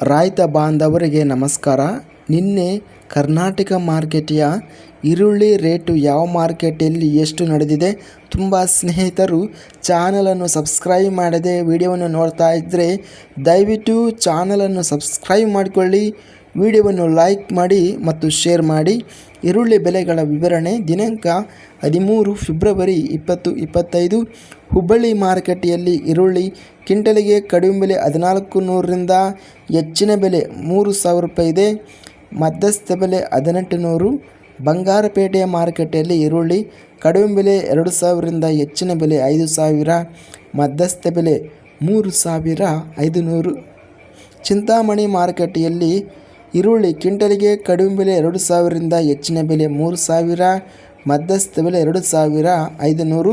ರೈತ ಬಾಂಧವರಿಗೆ ನಮಸ್ಕಾರ. ನಿನ್ನೆ ಕರ್ನಾಟಕ ಮಾರ್ಕೆಟಿಯ ಈರುಳ್ಳಿ ರೇಟು ಯಾವ ಮಾರ್ಕೆಟಲ್ಲಿ ಎಷ್ಟು ನಡೆದಿದೆ ತುಂಬ ಸ್ನೇಹಿತರು ಚಾನಲನ್ನು ಸಬ್ಸ್ಕ್ರೈಬ್ ಮಾಡದೆ ವಿಡಿಯೋವನ್ನು ನೋಡ್ತಾ ಇದ್ದರೆ ದಯವಿಟ್ಟು ಚಾನಲನ್ನು ಸಬ್ಸ್ಕ್ರೈಬ್ ಮಾಡಿಕೊಳ್ಳಿ. ವಿಡಿಯೋವನ್ನು ಲೈಕ್ ಮಾಡಿ ಮತ್ತು ಶೇರ್ ಮಾಡಿ. ಈರುಳ್ಳಿ ಬೆಲೆಗಳ ವಿವರಣೆ ದಿನಾಂಕ ಹದಿಮೂರು ಫೆಬ್ರವರಿ ಇಪ್ಪತ್ತು ಇಪ್ಪತ್ತೈದು. ಹುಬ್ಬಳ್ಳಿ ಮಾರುಕಟ್ಟೆಯಲ್ಲಿ ಈರುಳ್ಳಿ ಕಿಂಟಲಿಗೆ ಕಡಿಮೆ ಬೆಲೆ ಹದಿನಾಲ್ಕು ನೂರರಿಂದ ಹೆಚ್ಚಿನ ಬೆಲೆ ಮೂರು ಸಾವಿರ ರೂಪಾಯಿ ಇದೆ. ಮಧ್ಯಸ್ಥ ಬೆಲೆ ಹದಿನೆಂಟು ನೂರು ಬಂಗಾರಪೇಟೆಯ ಮಾರುಕಟ್ಟೆಯಲ್ಲಿ ಈರುಳ್ಳಿ ಕಡಿಮೆ ಬೆಲೆ ಎರಡು ಸಾವಿರದಿಂದ ಹೆಚ್ಚಿನ ಬೆಲೆ ಐದು ಸಾವಿರ. ಮಧ್ಯಸ್ಥ ಬೆಲೆ ಮೂರು ಸಾವಿರ ಐದು ನೂರು ಚಿಂತಾಮಣಿ ಮಾರುಕಟ್ಟೆಯಲ್ಲಿ ಈರುಳ್ಳಿ ಕ್ವಿಂಟಲಿಗೆ ಕಡಿಮೆ ಬೆಲೆ ಎರಡು ಸಾವಿರದಿಂದ ಹೆಚ್ಚಿನ ಬೆಲೆ ಮೂರು ಸಾವಿರ, ಮಧ್ಯಸ್ಥ ಬೆಲೆ ಎರಡು ಸಾವಿರ ಐದು ನೂರು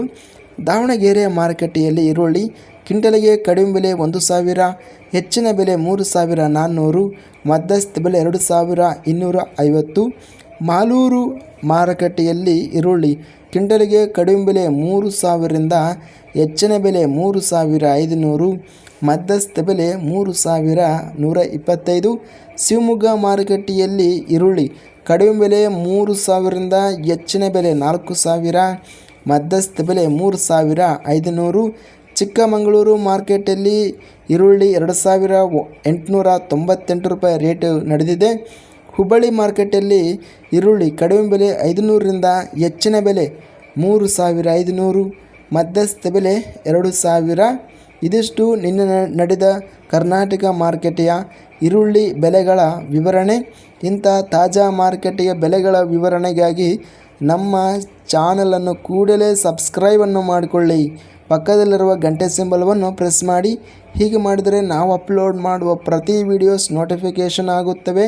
ದಾವಣಗೆರೆ ಮಾರುಕಟ್ಟೆಯಲ್ಲಿ ಈರುಳ್ಳಿ ಕ್ವಿಂಟಲಿಗೆ ಕಡಿಮೆ ಬೆಲೆ ಒಂದು ಸಾವಿರ, ಹೆಚ್ಚಿನ ಬೆಲೆ ಮೂರು ಸಾವಿರ ನಾನ್ನೂರು, ಮಧ್ಯಸ್ಥ ಬೆಲೆ ಎರಡು ಸಾವಿರ ಇನ್ನೂರ ಐವತ್ತು. ಮಾಲೂರು ಮಾರುಕಟ್ಟೆಯಲ್ಲಿ ಈರುಳ್ಳಿ ಕಿಂಟಲಿಗೆ ಕಡಿಮೆ ಬೆಲೆ ಮೂರು ಸಾವಿರದಿಂದ ಹೆಚ್ಚಿನ ಬೆಲೆ ಮೂರು ಸಾವಿರ ಐದುನೂರು, ಮಧ್ಯಸ್ಥ ಬೆಲೆ ಮೂರು ಸಾವಿರ ನೂರ ಇಪ್ಪತ್ತೈದು. ಶಿವಮೊಗ್ಗ ಮಾರುಕಟ್ಟೆಯಲ್ಲಿ ಈರುಳ್ಳಿ ಕಡಿಮೆ ಬೆಲೆ ಮೂರು ಸಾವಿರದಿಂದ ಹೆಚ್ಚಿನ ಬೆಲೆ ನಾಲ್ಕು ಸಾವಿರ, ಮಧ್ಯಸ್ಥ ಬೆಲೆ ಮೂರು ಸಾವಿರ ಐದುನೂರು. ಚಿಕ್ಕಮಗಳೂರು ಮಾರ್ಕೆಟಲ್ಲಿ ಈರುಳ್ಳಿ ಎರಡು ಸಾವಿರ ಎಂಟುನೂರ ತೊಂಬತ್ತೆಂಟು ರೂಪಾಯಿ ರೇಟು ನಡೆದಿದೆ. ಹುಬ್ಬಳ್ಳಿ ಮಾರ್ಕೆಟಲ್ಲಿ ಈರುಳ್ಳಿ ಕಡಿಮೆ ಬೆಲೆ ಐದುನೂರರಿಂದ ಹೆಚ್ಚಿನ ಬೆಲೆ ಮೂರು ಸಾವಿರ ಐದುನೂರು, ಮಧ್ಯಸ್ಥ ಬೆಲೆ ಎರಡು ಸಾವಿರ. ಇದಿಷ್ಟು ನಿನ್ನೆ ನಡೆದ ಕರ್ನಾಟಕ ಮಾರ್ಕೆಟೆಯ ಈರುಳ್ಳಿ ಬೆಲೆಗಳ ವಿವರಣೆ. ಇಂಥ ತಾಜಾ ಮಾರುಕಟ್ಟೆಯ ಬೆಲೆಗಳ ವಿವರಣೆಗಾಗಿ ನಮ್ಮ ಚಾನಲನ್ನು ಕೂಡಲೇ ಸಬ್ಸ್ಕ್ರೈಬನ್ನು ಮಾಡಿಕೊಳ್ಳಿ. ಪಕ್ಕದಲ್ಲಿರುವ ಗಂಟೆ ಸಿಂಬಲವನ್ನು ಪ್ರೆಸ್ ಮಾಡಿ. ಹೀಗೆ ಮಾಡಿದರೆ ನಾವು ಅಪ್ಲೋಡ್ ಮಾಡುವ ಪ್ರತಿ ವಿಡಿಯೋಸ್ ನೋಟಿಫಿಕೇಷನ್ ಆಗುತ್ತವೆ.